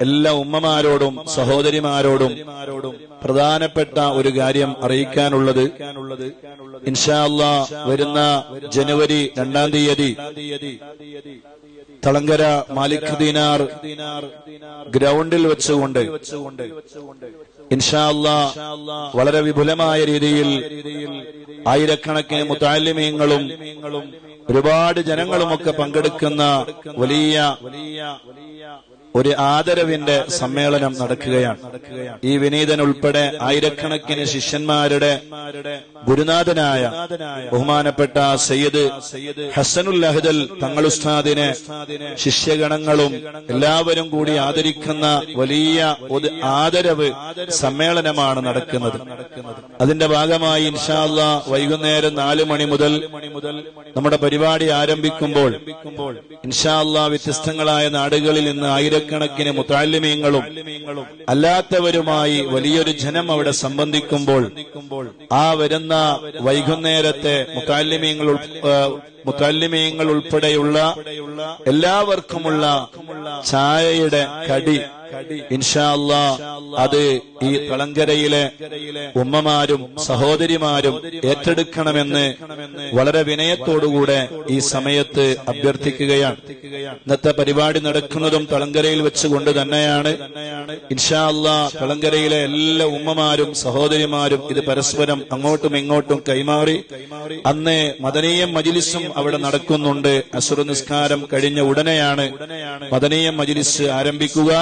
എല്ലാ ഉമ്മമാരോടും സഹോദരിമാരോടും പ്രധാനപ്പെട്ട ഒരു കാര്യം അറിയിക്കാനുള്ളത്. ഇൻഷാ അല്ലാ വരുന്ന ജനുവരി രണ്ടാം തീയതി തളങ്കര മാലിക് ദീനാർ ഗ്രൗണ്ടിൽ വെച്ചുകൊണ്ട് ഇൻഷാല്ല വളരെ വിപുലമായ രീതിയിൽ ആയിരക്കണക്കിന് മുത്താലിമീങ്ങളും ഒരുപാട് ജനങ്ങളുമൊക്കെ പങ്കെടുക്കുന്ന വലിയ ഒരു ആദരവിന്റെ സമ്മേളനം നടക്കുകയാണ്. ഈ വിനീതൻ ഉൾപ്പെടെ ആയിരക്കണക്കിന് ശിഷ്യന്മാരുടെ ഗുരുനാഥനായ ബഹുമാനപ്പെട്ട സയ്യിദ് ഹസനുൽ അഹദൽ തങ്ങളുസ്താദിനെ ശിഷ്യഗണങ്ങളും എല്ലാവരും കൂടി ആദരിക്കുന്ന വലിയ ഒരു ആദരവ് സമ്മേളനമാണ് നടക്കുന്നത്. അതിന്റെ ഭാഗമായി ഇൻഷാല്ല വൈകുന്നേരം നാല് മണി മുതൽ നമ്മുടെ പരിപാടി ആരംഭിക്കുമ്പോൾ ഇൻഷാല്ല വ്യത്യസ്തങ്ങളായ നാടുകളിൽ നിന്ന് ആയിരക്കണക്കിന് മുത്താലിമീങ്ങളും അല്ലാത്തവരുമായി വലിയൊരു ജനം അവിടെ സംബന്ധിക്കുമ്പോൾ ആ വരുന്ന വൈകുന്നേരത്തെ മുത്താലിമീങ്ങൾ മുത്താലിമീങ്ങൾ ഉൾപ്പെടെയുള്ള എല്ലാവർക്കുമുള്ള ചായയുടെ കടി ഇൻഷാല്ല അത് ഈ കളങ്കരയിലെ ഉമ്മമാരും സഹോദരിമാരും ഏറ്റെടുക്കണമെന്ന് വളരെ വിനയത്തോടുകൂടെ ഈ സമയത്ത് അഭ്യർത്ഥിക്കുകയാണ്. ഇന്നത്തെ പരിപാടി നടക്കുന്നതും കളങ്കരയിൽ വെച്ചുകൊണ്ട് തന്നെയാണ്. ഇൻഷാല്ല കളങ്കരയിലെ എല്ലാ ഉമ്മമാരും സഹോദരിമാരും ഇത് പരസ്പരം അങ്ങോട്ടും ഇങ്ങോട്ടും കൈമാറി. അന്ന് മദനീയ മജിലിസും അവിടെ നടക്കുന്നുണ്ട്. അസുര നിസ്കാരം കഴിഞ്ഞ ഉടനെയാണ് മദനീയ മജിലിസ് ആരംഭിക്കുക.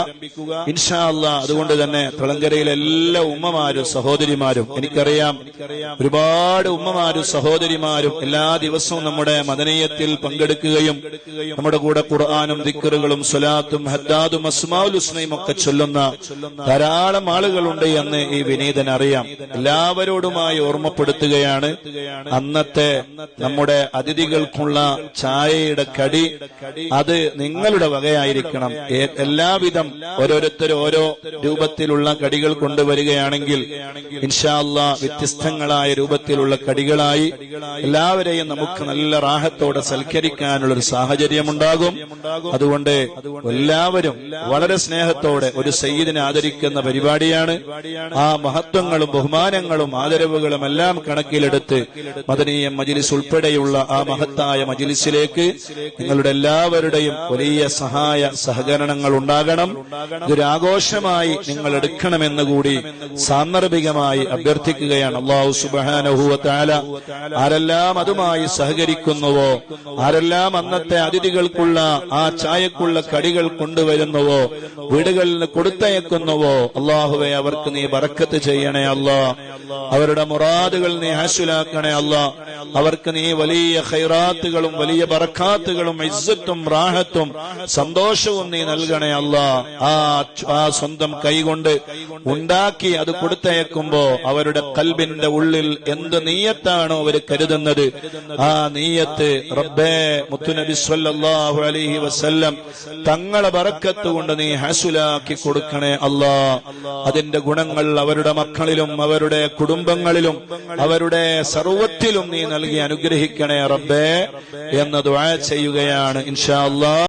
ഇൻഷാ അല്ല അതുകൊണ്ട് തന്നെ തുളങ്കരയിലെ എല്ലാ ഉമ്മമാരും സഹോദരിമാരും എനിക്കറിയാം ഒരുപാട് ഉമ്മമാരും സഹോദരിമാരും എല്ലാ ദിവസവും നമ്മുടെ മദനീയത്തിൽ പങ്കെടുക്കുകയും നമ്മുടെ കൂടെ ഖുർആാനും ദിക്കറുകളും സ്വലാത്തും ഹദ്ദാദും അസ്മാഉൽ ഹുസ്നയും ഒക്കെ ചൊല്ലുന്ന ധാരാളം ആളുകളുണ്ട് എന്ന് ഈ വിനീതൻ അറിയാം. എല്ലാവരോടുമായി ഓർമ്മപ്പെടുത്തുകയാണ്. അന്നത്തെ നമ്മുടെ അതിഥികൾക്കുള്ള ചായയുടെ കടി അത് നിങ്ങളുടെ വകയായിരിക്കണം. എല്ലാവിധം ഓരോരുത്തർ ഓരോ രൂപത്തിലുള്ള കടികൾ കൊണ്ടുവരികയാണെങ്കിൽ ഇൻഷാല്ല വ്യത്യസ്തങ്ങളായ രൂപത്തിലുള്ള കടികളായി എല്ലാവരെയും നമുക്ക് നല്ല റാഹത്തോടെ സൽക്കരിക്കാനുള്ള ഒരു സാഹചര്യം ഉണ്ടാകും അതുകൊണ്ട് എല്ലാവരും വളരെ സ്നേഹത്തോടെ ഒരു സയ്യിദിനെ ആദരിക്കുന്ന പരിപാടിയാണ്. ആ മഹത്വങ്ങളും ബഹുമാനങ്ങളും ആദരവുകളും എല്ലാം കണക്കിലെടുത്ത് മദനീയ മജിലിസ് ഉൾപ്പെടെയുള്ള ആ മഹത്തായ മജിലിസിലേക്ക് നിങ്ങളുടെ എല്ലാവരുടെയും വലിയ സഹായ സഹകരണങ്ങൾ ഉണ്ടാകണം. ഇതൊരു ആഘോഷമായി നിങ്ങൾ എടുക്കണമെന്ന് കൂടി സാന്ദർഭികമായി അഭ്യർത്ഥിക്കുകയാണ്. അള്ളാഹു സുബാനഹുവത്താല ആരെല്ലാം അതുമായി സഹകരിക്കുന്നുവോ ആരെല്ലാം അന്നത്തെ അതിഥികൾക്കുള്ള ആ ചായക്കുള്ള കടികൾ കൊണ്ടുവരുന്നുവോ വീടുകളിൽ കൊടുത്തയക്കുന്നുവോ അള്ളാഹുവെ അവർക്ക് നീ ബറക്കത്ത് ചെയ്യണേ അല്ല. അവരുടെ മുറാദുകൾ നീ ഹാസുലാക്കണേ അല്ലാ. അവർക്ക് നീ വലിയ ഹൈറാത്തുകളും വലിയ ബറക്കാത്തുകളും ഇസ്സത്തും റാഹത്തും സന്തോഷവും നീ നൽകണേ അല്ല. ആ ആ സ്വന്തം കൈകൊണ്ട് ഉണ്ടാക്കി അത് കൊടുത്തയക്കുമ്പോ അവരുടെ കൽബിന്റെ ഉള്ളിൽ എന്ത് നീയത്താണോ അവർ കരുതുന്നത്. ആ നീയത്ത് റബ്ബേ മുത്തുനബി സ്വല്ലല്ലാഹു അലൈഹി വസ്ല്ലം തങ്ങളെ ബറക്കത്ത് കൊണ്ട് നീ ഹസുലാക്കി കൊടുക്കണേ അല്ലാ. അതിന്റെ ഗുണങ്ങൾ അവരുടെ മക്കളിലും അവരുടെ കുടുംബങ്ങളിലും അവരുടെ സർവത്തിലും നീ നൽകി അനുഗ്രഹിക്കണേ റബ്ബേ എന്ന് ദുആ ചെയ്യുകയാണ് ഇൻഷാ അല്ലാ